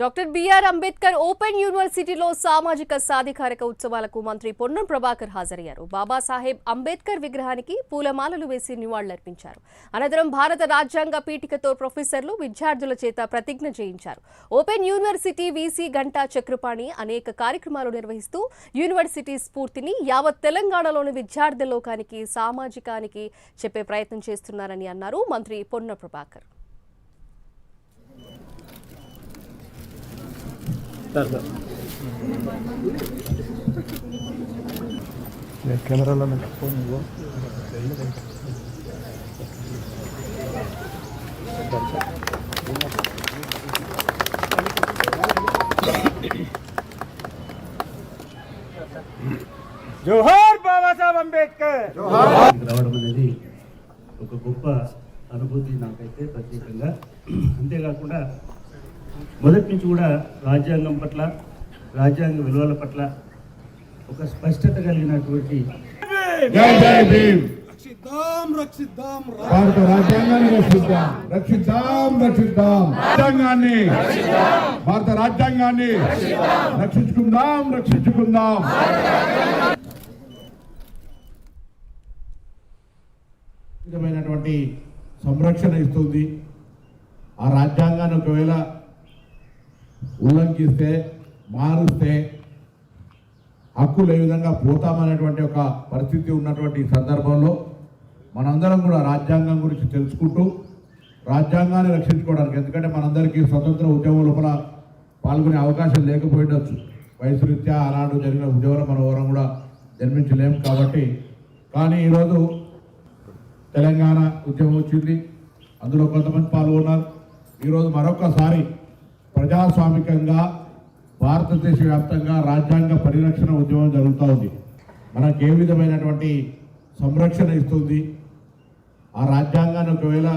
Doctor BR Ambedkar open యూనివర్సిటీలో సామాజిక సాధికారిక ఉత్సవాలకు మంత్రి పొన్నం ప్రభాకర్ హాజరయ్యారు. బాబాసాహెబ్ అంబేద్కర్ విగ్రహానికి పూలమాలలు వేసి నివాళులర్పించారు. అనంతరం భారత రాజ్యాంగ పీఠికతో ప్రొఫెసర్లు విద్యార్థుల చేత ప్రతిజ్ఞ చేయించారు. Open university VC Ganta Chakrapani అనేక కార్యక్రమాలు నిర్వహిస్తూ యూనివర్సిటీ స్ఫూర్తిని యావత్ తెలంగాణలోని విద్యార్థి లోకానికి సామాజికానికి చెప్పే ప్రయత్నం చేస్తున్నారని అన్నారు మంత్రి పొన్నం ప్రభాకర్. కెమెరాలో ఫోన్ ఇవ్వు జోహార్ బాబాసాహెబ్ అంబేద్కర్ రావడం అనేది ఒక గొప్ప అనుభూతి నాకైతే ప్రత్యేకంగా అంతేకాకుండా మొదటి నుంచి కూడా రాజ్యాంగం పట్ల రాజ్యాంగ విలువల పట్ల ఒక స్పష్టత కలిగినటువంటి జై జై భీమ్. రక్షిద్దాం రక్షిద్దాం భారత రాజ్యాంగాన్ని రక్షిద్దాం. రక్షిద్దాం రక్షిద్దాం. రాజ్యాంగాన్ని భారత రాజ్యాంగాన్ని రక్షించుకుందాం రక్షించుకుందాం. విధమైనటువంటి సంరక్షణ ఇస్తుంది. ఆ రాజ్యాంగాన్ని ఒకవేళ ఉల్లంఘిస్తే మారుస్తే హక్కులు ఏ విధంగా పోతామనేటువంటి ఒక పరిస్థితి ఉన్నటువంటి ఈ సందర్భంలో మనందరం కూడా రాజ్యాంగం గురించి తెలుసుకుంటూ రాజ్యాంగాన్ని రక్షించుకోవడానికి ఎందుకంటే మనందరికీ స్వతంత్ర ఉద్యమం లోపల పాల్గొనే అవకాశం లేకపోయిండొచ్చు. వయసు రీత్యా ఆనాడు జరిగిన ఉద్యమంలో మన వరం కూడా జన్మించలేము కాబట్టి. కానీ ఈరోజు తెలంగాణ ఉద్యమం వచ్చింది. అందులో కొంతమంది పాల్గొన్నారు. ఈరోజు మరొకసారి ప్రజాస్వామికంగా భారతదేశ వ్యాప్తంగా రాజ్యాంగ పరిరక్షణ ఉద్యమం జరుగుతూ ఉంది. మనకు ఏ విధమైనటువంటి సంరక్షణ ఇస్తుంది? ఆ రాజ్యాంగాన్ని ఒకవేళ